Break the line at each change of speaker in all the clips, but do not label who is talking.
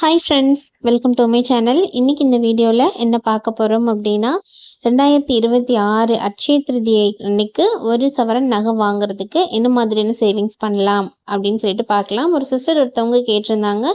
Hi friends welcome to my channel இன்னைக்கு இந்த வீடியோவில் என்ன பார்க்க போகிறோம் அப்படின்னா ரெண்டாயிரத்தி இருபத்தி ஆறு அட்சய திருதியை அன்னைக்கு ஒரு சவரன் நகை வாங்குறதுக்கு என்ன மாதிரியான சேவிங்ஸ் பண்ணலாம் அப்படின்னு சொல்லிட்டு பார்க்கலாம். ஒரு சிஸ்டர் ஒருத்தவங்க கேட்டிருந்தாங்க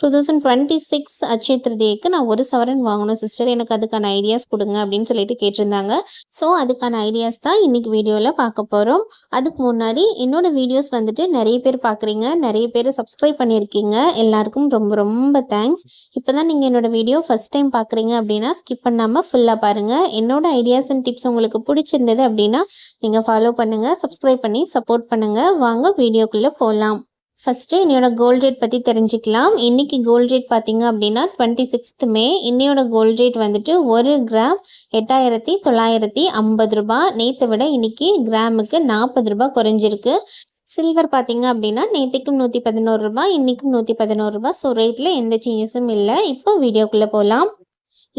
two thousand twenty six Akshaya திருதியைக்கு நான் ஒரு சவரன் வாங்கணும் சிஸ்டர் எனக்கு அதுக்கான ஐடியாஸ் கொடுங்க அப்படின்னு சொல்லிட்டு கேட்டிருந்தாங்க. ஸோ அதுக்கான ஐடியாஸ் தான் இன்னைக்கு வீடியோவில் பார்க்க போகிறோம் அதுக்கு முன்னாடி என்னோட வீடியோஸ் வந்துட்டு நிறைய பேர் பார்க்குறீங்க. நிறைய பேர் சப்ஸ்கிரைப் பண்ணியிருக்கீங்க. எல்லாருக்கும் ரொம்ப ரொம்ப தேங்க்ஸ் இப்போ தான் நீங்கள் என்னோட வீடியோ ஃபஸ்ட் டைம் பார்க்குறீங்க அப்படின்னா ஸ்கிப் பண்ணாமல் ஃபுல்லாக பாருங்கள் என்னோட ஐடியாஸ் அண்ட் டிப்ஸ் உங்களுக்கு பிடிச்சிருந்தது அப்படின்னா நீங்கள் ஃபாலோ பண்ணுங்கள் சப்ஸ்கிரைப் பண்ணி சப்போர்ட் பண்ணுங்கள் வாங்க வீடியோக்குள்ளே போகலாம் ஃபஸ்ட்டு என்னோட கோல்ட் ரேட் பற்றி தெரிஞ்சுக்கலாம். இன்றைக்கி கோல்ட் ரேட் பார்த்தீங்க அப்படின்னா டுவெண்ட்டி சிக்ஸ்த் மே இன்னையோட கோல்ட் ரேட் வந்துட்டு ஒரு கிராம் எட்டாயிரத்தி தொள்ளாயிரத்தி ஐம்பது ரூபா. நேற்றை விட இன்றைக்கி கிராமுக்கு நாற்பது ரூபாய் குறைஞ்சிருக்கு. சில்வர் பார்த்தீங்க அப்படின்னா நேற்றுக்கும் நூற்றி பதினோரு ரூபா இன்றைக்கும் நூற்றி பதினோரு ரூபா. ஸோ ரேட்டில் எந்த சேஞ்சஸும் இல்லை. இப்போ வீடியோக்குள்ளே போகலாம்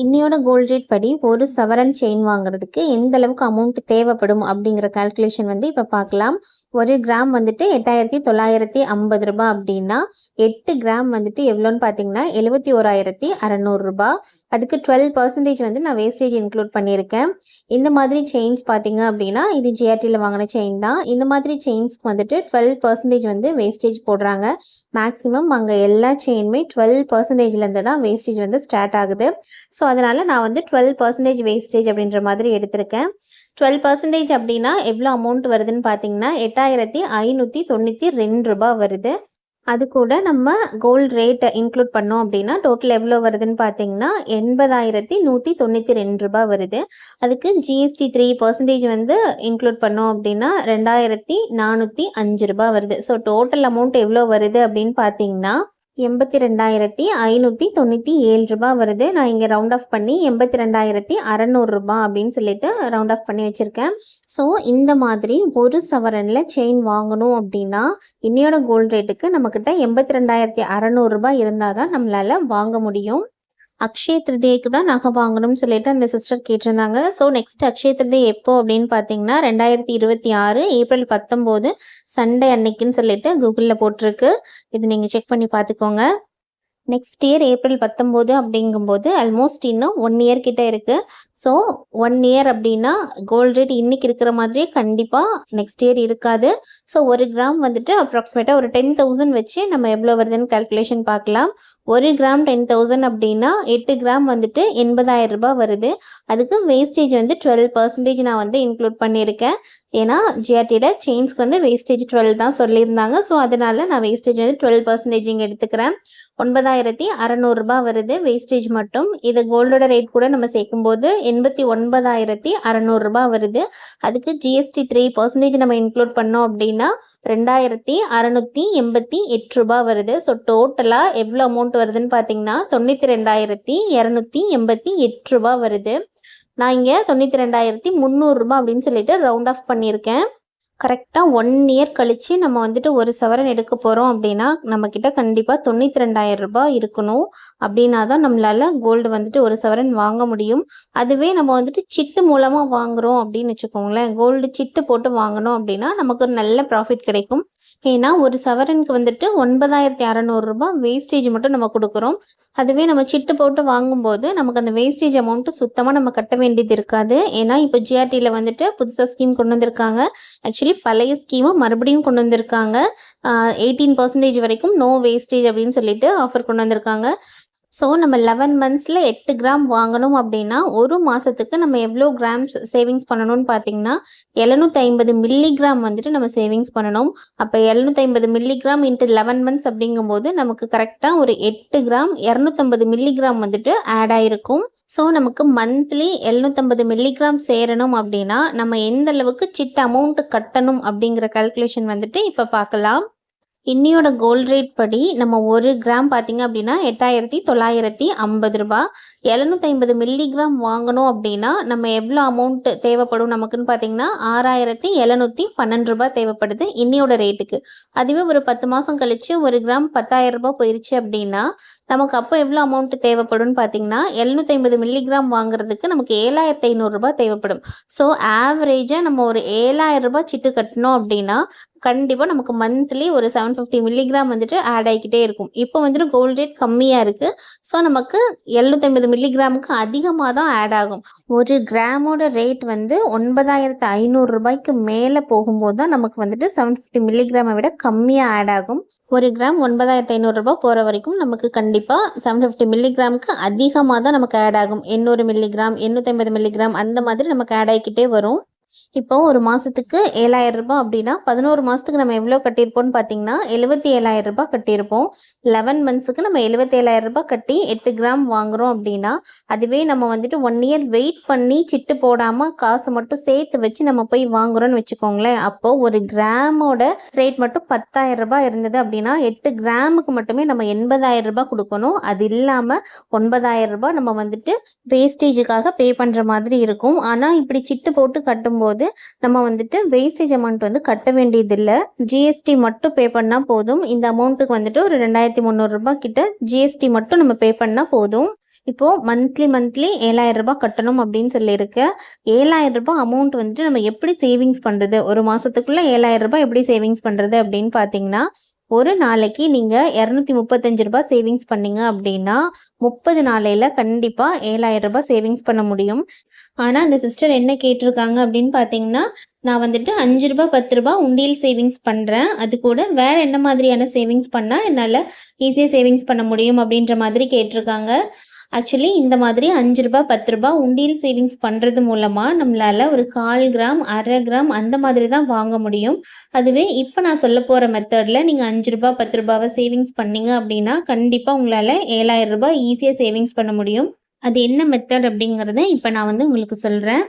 இன்னையோட கோல்ட் ரேட் படி ஒரு சவரன் செயின் வாங்குறதுக்கு எந்த அளவுக்கு அமௌண்ட் தேவைப்படும் அப்படிங்கிற கால்குலேஷன் வந்து இப்போ பார்க்கலாம். ஒரு கிராம் வந்துட்டு எட்டாயிரத்தி தொள்ளாயிரத்தி ஐம்பது ரூபாய் அப்படின்னா எட்டு கிராம் வந்துட்டு எவ்வளோன்னு பார்த்தீங்கன்னா எழுபத்தி ஓராயிரத்தி அறநூறுரூபா அதுக்கு டுவெல் பர்சன்டேஜ் வந்து நான் வேஸ்டேஜ் இன்க்ளூட் பண்ணியிருக்கேன். இந்த மாதிரி செயின்ஸ் பார்த்தீங்க அப்படின்னா இது ஜிஆர்டியில் வாங்கின செயின் தான். இந்த மாதிரி செயின்ஸ்க்கு வந்துட்டு டுவெல் பர்சன்டேஜ் வந்து வேஸ்டேஜ் போடுறாங்க. மேக்ஸிமம் அங்கே எல்லா செயினுமே டுவெல் பர்சன்டேஜ்லேருந்து தான் வேஸ்டேஜ் வந்து ஸ்டார்ட் ஆகுது. ஸோ அதனால் நான் வந்து டுவெல் பர்சன்டேஜ் வேஸ்டேஜ் அப்படின்ற மாதிரி எடுத்திருக்கேன். டுவெல் பர்சன்டேஜ் அப்படின்னா எவ்வளோ அமௌண்ட் வருதுன்னு பார்த்தீங்கன்னா எட்டாயிரத்தி ஐநூற்றி தொண்ணூற்றி ரெண்டு ரூபாய் வருது. அது கூட நம்ம கோல்டு ரேட்டை இன்க்ளூட் பண்ணோம் அப்படின்னா டோட்டல் எவ்வளோ வருதுன்னு பார்த்தீங்கன்னா எண்பதாயிரத்தி நூற்றி தொண்ணூற்றி ரெண்டு ரூபாய் வருது. அதுக்கு ஜிஎஸ்டி த்ரீ பர்சன்டேஜ் வந்து இன்க்ளூட் பண்ணோம் அப்படின்னா ரெண்டாயிரத்தி நானூற்றி அஞ்சு ரூபாய் வருது. ஸோ டோட்டல் அமௌண்ட் எவ்வளோ வருது அப்படின்னு பார்த்தீங்கன்னா எண்பத்தி ரெண்டாயிரத்தி ஐநூற்றி தொண்ணூற்றி ஏழு ரூபாய் வருது. நான் இங்கே ரவுண்ட் ஆஃப் பண்ணி எண்பத்தி ரெண்டாயிரத்தி அறநூறுரூபா அப்படின்னு சொல்லிட்டு ரவுண்ட் ஆஃப் பண்ணி வச்சுருக்கேன். ஸோ இந்த மாதிரி ஒரு சவரனில் செயின் வாங்கணும் அப்படின்னா இன்னையோட கோல்டு ரேட்டுக்கு நம்மக்கிட்ட எண்பத்தி ரெண்டாயிரத்தி அறநூறுரூபா இருந்தால் தான் நம்மளால் வாங்க முடியும். அக்ஷய திருதியைக்கு தான் நகை வாங்கணும்னு சொல்லிட்டு அந்த சிஸ்டர் கேட்டிருந்தாங்க. ஸோ நெக்ஸ்ட் அக்ஷய திருதியை எப்போ அப்படின்னு பார்த்தீங்கன்னா ரெண்டாயிரத்தி இருபத்தி ஆறு ஏப்ரல் பத்தொம்போது சண்டே அன்னைக்குன்னு சொல்லிட்டு கூகுளில் போட்டிருக்கு. இது நீங்கள் செக் பண்ணி பார்த்துக்கோங்க. நெக்ஸ்ட் இயர் ஏப்ரல் பத்தொம்போது அப்படிங்கும்போது ஆல்மோஸ்ட் இன்னும் ஒன் இயர் கிட்ட இருக்குது ஸோ ஒன் இயர் அப்படின்னா கோல்டு ரேட் இன்னைக்கு இருக்கிற மாதிரியே கண்டிப்பாக நெக்ஸ்ட் இயர் இருக்காது. ஸோ ஒரு கிராம் வந்துட்டு அப்ராக்சிமேட்டாக ஒரு டென் தௌசண்ட் வச்சு நம்ம எவ்வளோ வருதுன்னு கால்குலேஷன் பார்க்கலாம். ஒரு கிராம் டென் தௌசண்ட் அப்படின்னா எட்டு கிராம் வந்துட்டு எண்பதாயிரம் ரூபாய் வருது. அதுக்கு வேஸ்டேஜ் வந்து டுவெல் பர்சன்டேஜ் நான் வந்து இன்க்ளூட் பண்ணியிருக்கேன். ஏன்னா ஜிஆர்டியில் செயின்ஸ்க்கு வந்து வேஸ்டேஜ் டுவெல் தான் சொல்லியிருந்தாங்க. ஸோ அதனால நான் வேஸ்டேஜ் வந்து டுவெல் பர்சன்டேஜ் இங்கே எடுத்துக்கிறேன். ஒன்பதாயிரத்தி அறநூறுபா வருது வேஸ்டேஜ் மட்டும். இது கோல்டோட ரேட் கூட நம்ம சேர்க்கும்போது எண்பத்தி ஒன்பதாயிரத்தி அறநூறுபா வருது. அதுக்கு ஜிஎஸ்டி த்ரீ பர்சன்டேஜ் நம்ம இன்க்ளூட் பண்ணோம் அப்படின்னா ரெண்டாயிரத்தி அறநூற்றி எண்பத்தி எட்டு ரூபா வருது. ஸோ டோட்டலாக எவ்வளோ அமௌண்ட் வருதுன்னு பார்த்தீங்கன்னா தொண்ணூற்றி ரெண்டாயிரத்தி இரநூத்தி எண்பத்தி எட்டு ரூபா வருது. நான் இங்கே தொண்ணூற்றி ரெண்டாயிரத்தி முந்நூறுரூபா அப்படின்னு சொல்லிட்டு ரவுண்ட் ஆஃப் பண்ணியிருக்கேன். கரெக்டாக ஒன் இயர் கழித்து நம்ம வந்துட்டு ஒரு சவரன் எடுக்க போகிறோம் அப்படின்னா நம்மக்கிட்ட கண்டிப்பாக தொண்ணூற்றி ரெண்டாயிரம் ரூபாய் இருக்கணும். அப்படின்னா தான் நம்மளால் கோல்டு வந்துட்டு ஒரு சவரன் வாங்க முடியும். அதுவே நம்ம வந்துட்டு சிட்டு மூலமாக வாங்குகிறோம் அப்படின்னு வச்சுக்கோங்களேன். கோல்டு சிட்டு போட்டு வாங்கினோம் அப்படின்னா நமக்கு ஒரு நல்ல ப்ராஃபிட் கிடைக்கும். ஏன்னா ஒரு சவரனுக்கு வந்துட்டு ஒன்பதாயிரத்தி அறநூறுரூபா வேஸ்டேஜ் மட்டும் நம்ம கொடுக்குறோம். அதுவே நம்ம சிட்டு போட்டு வாங்கும்போது நமக்கு அந்த வேஸ்டேஜ் அமௌண்ட்டு சுத்தமாக நம்ம கட்ட வேண்டியது இருக்காது. ஏன்னா இப்போ ஜிஆர்டியில் வந்துட்டு புதுசாக ஸ்கீம் கொண்டு வந்திருக்காங்க. ஆக்சுவலி பழைய ஸ்கீமும் மறுபடியும் கொண்டு வந்திருக்காங்க. எயிட்டீன் பர்சன்டேஜ் வரைக்கும் நோ வேஸ்டேஜ் அப்படின்னு சொல்லிட்டு ஆஃபர் கொண்டு வந்திருக்காங்க. ஸோ நம்ம லெவன் மந்த்ஸில் எட்டு கிராம் வாங்கணும் அப்படின்னா ஒரு மாதத்துக்கு நம்ம எவ்வளோ கிராம்ஸ் சேவிங்ஸ் பண்ணணும்னு பார்த்தீங்கன்னா எழுநூற்றி ஐம்பது மில்லிகிராம் வந்துட்டு நம்ம சேவிங்ஸ் பண்ணணும். அப்போ எழுநூற்றி ஐம்பது மில்லிகிராம் இன்ட்டு லெவன் மந்த்ஸ் அப்படிங்கும்போது நமக்கு கரெக்டாக ஒரு எட்டு கிராம் இரநூத்தம்பது மில்லிகிராம் வந்துட்டு ஆட் ஆகிருக்கும் ஸோ நமக்கு மந்த்லி எழுநூற்றம்பது மில்லிகிராம் சேரணும் அப்படின்னா நம்ம எந்த அளவுக்கு சிட் அமௌண்ட் கட்டணும் அப்படிங்கிற கல்குலேஷன் வந்துட்டு இப்போ பார்க்கலாம் இன்னியோட கோல்ட் ரேட் படி நம்ம ஒரு கிராம் பார்த்தீங்க அப்படின்னா எட்டாயிரத்தி தொள்ளாயிரத்தி ஐம்பது ரூபா. எழுநூற்றி ஐம்பது மில்லிகிராம் வாங்கணும் அப்படின்னா நம்ம எவ்வளோ அமௌண்ட் தேவைப்படும் நமக்குன்னு பார்த்தீங்கன்னா ஆறாயிரத்தி எழுநூற்றி பன்னெண்டு ரூபா தேவைப்படுது இன்னியோட ரேட்டுக்கு அதுவே ஒரு பத்து மாதம் கழித்து ஒரு கிராம் பத்தாயிரம் ரூபாய் போயிருச்சு அப்படின்னா நமக்கு அப்போ எவ்வளோ அமௌண்ட் தேவைப்படும்னு பார்த்தீங்கன்னா எழுநூற்றி ஐம்பது மில்லிகிராம் வாங்குறதுக்கு நமக்கு ஏழாயிரத்தி ஐநூறுரூபா தேவைப்படும். ஸோ ஆவரேஜாக நம்ம ஒரு ஏழாயிரம் ரூபாய் சிட்டு கட்டினோம் அப்படின்னா கண்டிப்பாக நமக்கு மந்த்லி ஒரு செவன் ஃபிஃப்டி மில்லிகிராம் வந்துட்டு ஆட் ஆகிக்கிட்டே இருக்கும். இப்போ வந்துட்டு கோல்ட் ரேட் கம்மியாக இருக்குது ஸோ நமக்கு எழுநூற்றம்பது மில்லிகிராமுக்கு அதிகமாக தான் ஆட் ஆகும். ஒரு கிராமோட ரேட் வந்து ஒன்பதாயிரத்து ஐநூறு ரூபாய்க்கு மேலே போகும்போது தான் நமக்கு வந்துட்டு செவன் ஃபிஃப்டி மில்லிகிராமை விட கம்மியாக ஆட் ஆகும். ஒரு கிராம் ஒன்பதாயிரத்து ஐநூறுரூபா போகிற வரைக்கும் நமக்கு கண்டிப்பாக செவன் ஃபிஃப்டி மில்லிகிராமுக்கு அதிகமாக தான் நமக்கு ஆட் ஆகும். எண்ணூறு மில்லிகிராம் எண்ணூற்றம்பது மில்லிகிராம் அந்த மாதிரி நமக்கு ஆட் ஆகிக்கிட்டே வரும். இப்போ ஒரு மாதத்துக்கு ஏழாயிரம் ரூபாய் அப்படின்னா பதினோரு மாதத்துக்கு நம்ம எவ்வளோ கட்டியிருப்போம்னு பார்த்தீங்கன்னா எழுபத்தி ஏழாயிரம் ரூபாய் கட்டியிருப்போம். லெவன் மந்த்ஸுக்கு நம்ம எழுபத்தி ஏழாயிரம் ரூபாய் கட்டி எட்டு கிராம் வாங்குறோம் அப்படின்னா அதுவே நம்ம வந்துட்டு ஒன் இயர் வெயிட் பண்ணி சிட்டு போடாமல் காசு மட்டும் சேர்த்து வச்சு நம்ம போய் வாங்குறோம்னு வச்சுக்கோங்களேன். அப்போது ஒரு கிராமோட ரேட் மட்டும் பத்தாயிரம் ரூபாய் இருந்தது அப்படின்னா எட்டு கிராமுக்கு மட்டுமே நம்ம எண்பதாயிரம் ரூபாய் கொடுக்கணும். அது இல்லாமல் ஒன்பதாயிரம் ரூபாய் நம்ம வந்துட்டு வேஸ்டேஜுக்காக பே பண்ணுற மாதிரி இருக்கும். ஆனால் இப்படி சிட்டு போட்டு கட்டும்போது போது நம்ம வந்துட்டு வேஸ்டேஜ் அமௌண்ட் வந்து கட்ட வேண்டியதில்லை. ஜிஎஸ்டி மட்டும் பே பண்ணால் போதும். இந்த அமௌண்ட்டுக்கு வந்துட்டு ஒரு ரெண்டாயிரத்தி முந்நூறுரூபா கிட்ட ஜிஎஸ்டி மட்டும் நம்ம பே பண்ணால் போதும். இப்போது மந்த்லி மந்த்லி ஏழாயிரம் ரூபாய் கட்டணும் அப்படின்னு சொல்லியிருக்கு. ஏழாயிரம் ரூபாய் அமௌண்ட் வந்துட்டு நம்ம எப்படி சேவிங்ஸ் பண்ணுறது ஒரு மாதத்துக்குள்ளே ஏழாயிரம் ரூபாய் எப்படி சேவிங்ஸ் பண்ணுறது அப்படின்னு பார்த்தீங்கன்னா ஒரு நாளைக்கு நீங்கள் இரநூத்தி முப்பத்தஞ்சு ரூபாய் சேவிங்ஸ் பண்ணீங்க அப்படின்னா முப்பது நாளையில் கண்டிப்பாக ஏழாயிரம் ரூபாய் சேவிங்ஸ் பண்ண முடியும். ஆனால் அந்த சிஸ்டர் என்ன கேட்டிருக்காங்க அப்படின்னு பார்த்தீங்கன்னா நான் வந்துட்டு அஞ்சு ரூபாய் பத்து ரூபாய் உண்டியல் சேவிங்ஸ் பண்ணுறேன் அது கூட வேறு என்ன மாதிரியான சேவிங்ஸ் பண்ணால் என்னால் ஈஸியாக சேவிங்ஸ் பண்ண முடியும் அப்படின்ற மாதிரி கேட்டிருக்காங்க. ஆக்சுவலி இந்த மாதிரி அஞ்சு ரூபாய் பத்து ரூபாய் உண்டியல் சேவிங்ஸ் பண்ணுறது மூலமாக நம்மளால் ஒரு கால் கிராம் அரை கிராம் அந்த மாதிரி தான் வாங்க முடியும். அதுவே இப்போ நான் சொல்ல போகிற மெத்தடில் நீங்கள் அஞ்சு ரூபாய் பத்து ரூபாவை சேவிங்ஸ் பண்ணீங்க அப்படின்னா கண்டிப்பாக உங்களால் ஏழாயிரம் ரூபாய் ஈஸியாக சேவிங்ஸ் பண்ண முடியும். அது என்ன மெத்தட் அப்படிங்கிறத இப்போ நான் வந்து உங்களுக்கு சொல்கிறேன்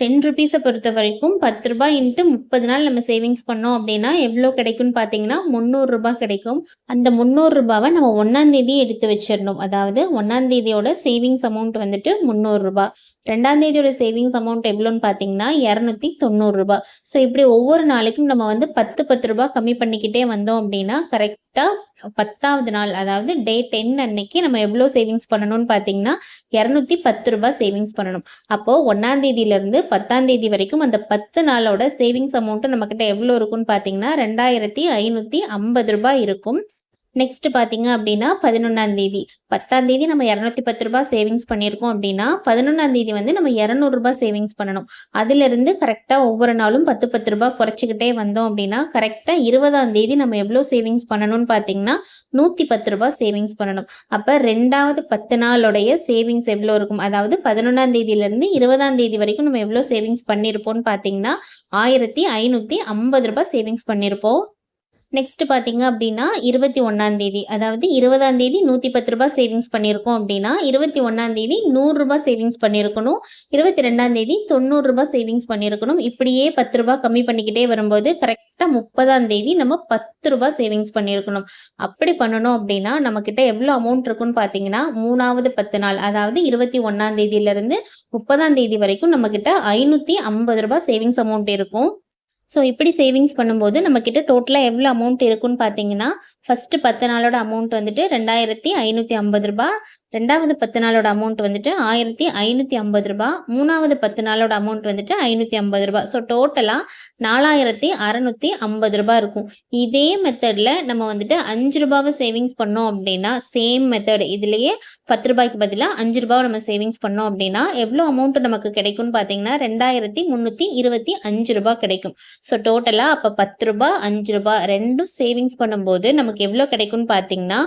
டென் ருபீஸை பொறுத்த வரைக்கும் பத்து ரூபாய் இன்ட்டு முப்பது நாள் நம்ம சேவிங்ஸ் பண்ணோம் அப்படின்னா எவ்வளோ கிடைக்கும்னு பார்த்தீங்கன்னா முந்நூறுரூபா கிடைக்கும். அந்த முந்நூறுரூபாவை நம்ம ஒன்றாந்தேதி எடுத்து வச்சிடணும். அதாவது ஒன்றாந்தேதியோட சேவிங்ஸ் அமௌண்ட் வந்துட்டு முந்நூறுரூபா ரெண்டாந்தேதியோட சேவிங்ஸ் அமௌண்ட் எவ்வளோன்னு பார்த்தீங்கன்னா இரநூத்தி தொண்ணூறுரூபா ஸோ இப்படி ஒவ்வொரு நாளைக்கும் நம்ம வந்து பத்து பத்து ரூபா கம்மி பண்ணிக்கிட்டே வந்தோம் அப்படின்னா கரெக்டாக பத்தாவது நாள் அதாவது டே டென் அன்னைக்கு நம்ம எவ்வளோ சேவிங்ஸ் பண்ணணும்னு பார்த்தீங்கன்னா இரநூத்தி பத்து ரூபாய் சேவிங்ஸ் பண்ணணும். அப்போது ஒன்றாம் தேதியிலேருந்து பத்தாம் தேதி வரைக்கும் அந்த பத்து நாளோட சேவிங்ஸ் அமௌண்ட்டு நம்மக்கிட்ட எவ்வளோ இருக்கும்னு பார்த்தீங்கன்னா ரெண்டாயிரத்தி ஐநூற்றி ஐம்பது ரூபாய் இருக்கும். நெக்ஸ்ட் பார்த்தீங்க அப்படின்னா பதினொன்றாம் தேதி. பத்தாம் தேதி நம்ம இரநூத்தி பத்து ரூபாய் சேவிங்ஸ் பண்ணியிருக்கோம் அப்படின்னா பதினொன்றாம் தேதி வந்து நம்ம இரநூறுபா சேவிங்ஸ் பண்ணணும். அதிலிருந்து கரெக்டாக ஒவ்வொரு நாளும் பத்து பத்து ரூபாய் குறைச்சிக்கிட்டே வந்தோம் அப்படின்னா கரெக்டாக இருபதாம் தேதி நம்ம எவ்வளோ சேவிங்ஸ் பண்ணணும்னு பார்த்தீங்கன்னா நூற்றி பத்து ரூபாய் சேவிங்ஸ் பண்ணணும். அப்போ ரெண்டாவது பத்து நாளுடைய சேவிங்ஸ் எவ்வளோ இருக்கும்? அதாவது பதினொன்றாம் தேதியிலேருந்து இருபதாம் தேதி வரைக்கும் நம்ம எவ்வளோ சேவிங்ஸ் பண்ணியிருப்போம்னு பார்த்தீங்கன்னா ஆயிரத்தி ஐநூற்றி ஐம்பது ரூபாய் சேவிங்ஸ் பண்ணியிருப்போம். நெக்ஸ்ட் பார்த்தீங்க அப்படின்னா இருபத்தி ஒன்றாம் தேதி. அதாவது இருபதாம் தேதி நூற்றி பத்து ரூபாய் சேவிங்ஸ் பண்ணியிருக்கோம் அப்படின்னா இருபத்தி ஒன்றாம் தேதி நூறுரூபா சேவிங்ஸ் பண்ணியிருக்கணும் இருபத்தி ரெண்டாம் தேதி தொண்ணூறுரூபா சேவிங்ஸ் பண்ணியிருக்கணும் இப்படியே பத்து ரூபாய் கம்மி பண்ணிக்கிட்டே வரும்போது கரெக்டாக முப்பதாம் தேதி நம்ம பத்து ரூபாய் சேவிங்ஸ் பண்ணியிருக்கணும் அப்படி பண்ணணும் அப்படின்னா நம்மக்கிட்ட எவ்வளோ அமௌண்ட் இருக்குன்னு பார்த்தீங்கன்னா மூணாவது பத்து நாள் அதாவது இருபத்தி ஒன்றாம் தேதியிலேருந்து முப்பதாம் தேதி வரைக்கும் நம்மக்கிட்ட ஐநூற்றி ஐம்பது ரூபாய் சேவிங்ஸ் அமௌண்ட் இருக்கும். ஸோ இப்படி சேவிங்ஸ் பண்ணும்போது நம்மக்கிட்ட டோட்டலாக எவ்வளோ அமௌண்ட் இருக்குன்னு பார்த்தீங்கன்னா ஃபஸ்ட்டு பத்து நாளோட அமௌண்ட் வந்துட்டு ரெண்டாயிரத்தி ஐநூற்றி ஐம்பது ரூபா ரெண்டாவது பத்து நாளோட அமௌண்ட் வந்துட்டு ஆயிரத்தி ஐநூற்றி ஐம்பது ரூபா. மூணாவது பத்து நாளோட அமௌண்ட் வந்துட்டு ஐநூற்றி ஐம்பது ரூபா. ஸோ டோட்டலாக நாலாயிரத்தி அறநூற்றி ஐம்பது ரூபா இருக்கும். இதே மெத்தடில் நம்ம வந்துட்டு அஞ்சு ரூபாவை சேவிங்ஸ் பண்ணோம் அப்படின்னா சேம் மெத்தட் இதுலேயே பத்து ரூபாய்க்கு பதிலாக அஞ்சு ரூபாவை நம்ம சேவிங்ஸ் பண்ணோம் அப்படின்னா எவ்வளோ அமௌண்ட் நமக்கு கிடைக்கும்னு பார்த்தீங்கன்னா ரெண்டாயிரத்தி முந்நூற்றி இருபத்தி அஞ்சு ரூபா கிடைக்கும். ஸோ டோட்டலாக அப்போ பத்து ரூபா அஞ்சு ரூபா ரெண்டும் சேவிங்ஸ் பண்ணும்போது நமக்கு எவ்வளோ கிடைக்கும்னு பார்த்தீங்கன்னா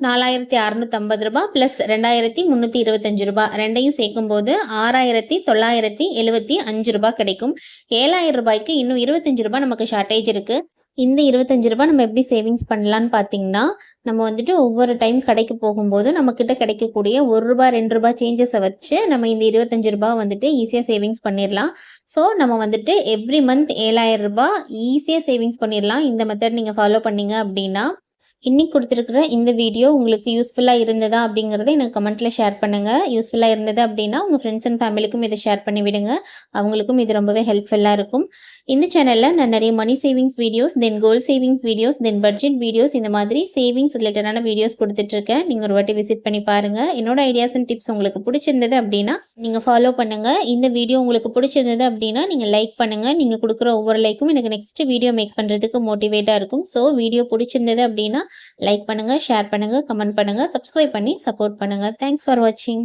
நாலாயிரத்தி அறநூற்றம்பது ரூபா ப்ளஸ் ரெண்டாயிரத்தி முந்நூற்றி இருபத்தஞ்சு ரூபா. ரெண்டையும் சேர்க்கும்போது ஆறாயிரத்தி தொள்ளாயிரத்தி எழுபத்தி அஞ்சு ரூபா கிடைக்கும். ஏழாயிரம் ரூபாய்க்கு இன்னும் இருபத்தஞ்சு ரூபா நமக்கு ஷார்ட்டேஜ் இருக்குது இந்த இருபத்தஞ்சு ரூபா நம்ம எப்படி சேவிங்ஸ் பண்ணலான்னு பார்த்தீங்கன்னா நம்ம வந்துட்டு ஒவ்வொரு டைம் கடைக்கு போகும்போது நம்மக்கிட்ட கிடைக்கக்கூடிய ஒரு ரூபா ரெண்டு ரூபாய் சேஞ்சஸை வச்சு நம்ம இந்த இருபத்தஞ்சு ரூபா வந்துட்டு ஈஸியாக சேவிங்ஸ் பண்ணிடலாம் ஸோ நம்ம வந்துட்டு எவ்ரி மந்த் ஏழாயிரம் ரூபாய் ஈஸியாக சேவிங்ஸ் பண்ணிடலாம் இந்த மெத்தட் நீங்கள் ஃபாலோ பண்ணீங்க அப்படின்னா இன்னைக்கு கொடுத்துருக்குற இந்த வீடியோ உங்களுக்கு யூஸ்ஃபுல்லாக இருந்ததா அப்படிங்கிறத எனக்கு கமெண்ட்டில் ஷேர் பண்ணுங்கள் யூஸ்ஃபுல்லாக இருந்தது அப்படின்னா உங்கள் ஃப்ரெண்ட்ஸ் அண்ட் ஃபேமிலிக்கும் இதை ஷேர் பண்ணி விடுங்க. அவங்களுக்கும் இது ரொம்பவே ஹெல்ப்ஃபுல்லாக இருக்கும். இந்த சேனலில் நான் நிறைய money savings videos then goal savings videos then budget videos இந்த மாதிரி சேவிங்ஸ் ரிலேட்டடான வீடியோஸ் கொடுத்துட்ருக்கேன். நீங்கள் ஒரு வாட்டி விசிட் பண்ணி பாருங்கள் என்னோட ஐடியாஸ் அண்ட் டிப்ஸ் உங்களுக்கு பிடிச்சிருந்தது அப்படின்னா நீங்கள் ஃபாலோ பண்ணுங்கள் இந்த வீடியோ உங்களுக்கு பிடிச்சிருந்தது அப்படின்னா நீங்கள் லைக் பண்ணுங்கள் நீங்கள் கொடுக்குற ஒவ்வொரு லைக்கும் எனக்கு நெக்ஸ்ட் வீடியோ மேக் பண்ணுறதுக்கு மோட்டிவேட்டாக இருக்கும். ஸோ வீடியோ பிடிச்சிருந்தது அப்படின்னா லைக் பண்ணுங்கள் ஷேர் பண்ணுங்கள் கமெண்ட் பண்ணுங்கள் சப்ஸ்கிரைப் பண்ணி சப்போர்ட் பண்ணுங்கள் தேங்க்ஸ் ஃபார் வாட்சிங்